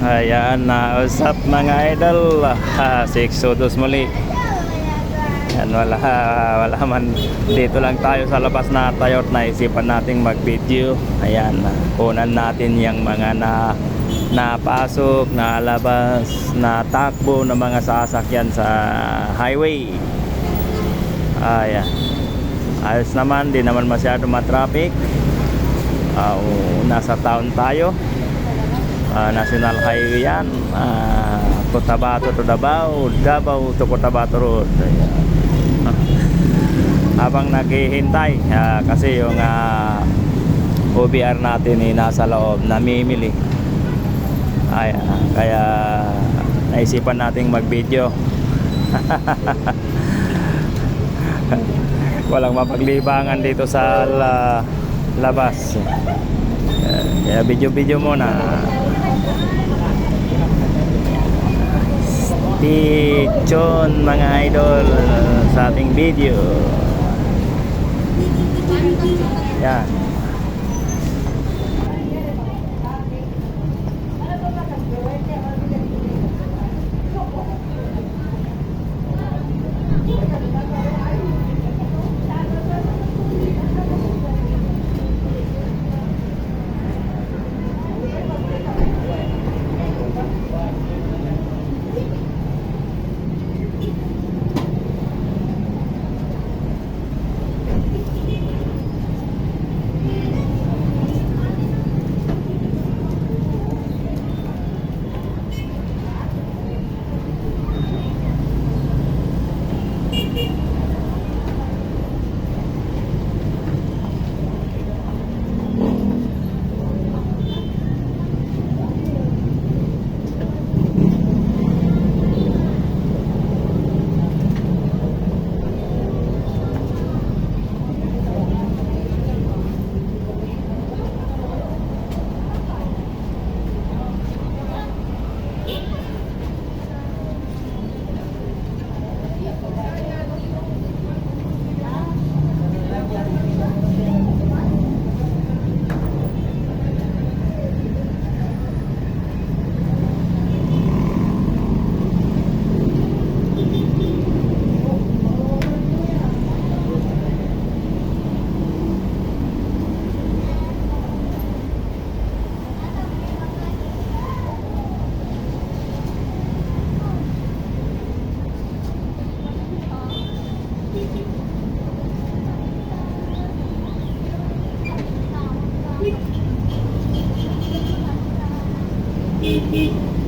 Ayan, nausap mga idol. Ha, si Exodus muli. Yan, wala, wala man. Dito lang tayo sa labas na tayo at naisipan nating mag-video. Ayan, kunan natin yung mga na napasok, nalabas, natakbo ng mga sasakyan sa highway. Ayan. Ayos naman, di naman masyado matraffic. Ah, nasa town tayo. Ah, National Highway yan. Uh, Cotabato to Davao, Davao to Cotabato Road. Ayan. Habang naghihintay, ah, kasi yung ah, OBR natin ay nasa loob, namimili. Ayan, kaya naisipan nating mag-video. Walang mapaglibangan dito sa la- labas. Kaya video-video muna. Pichon mga idol sa ating video. Yan. い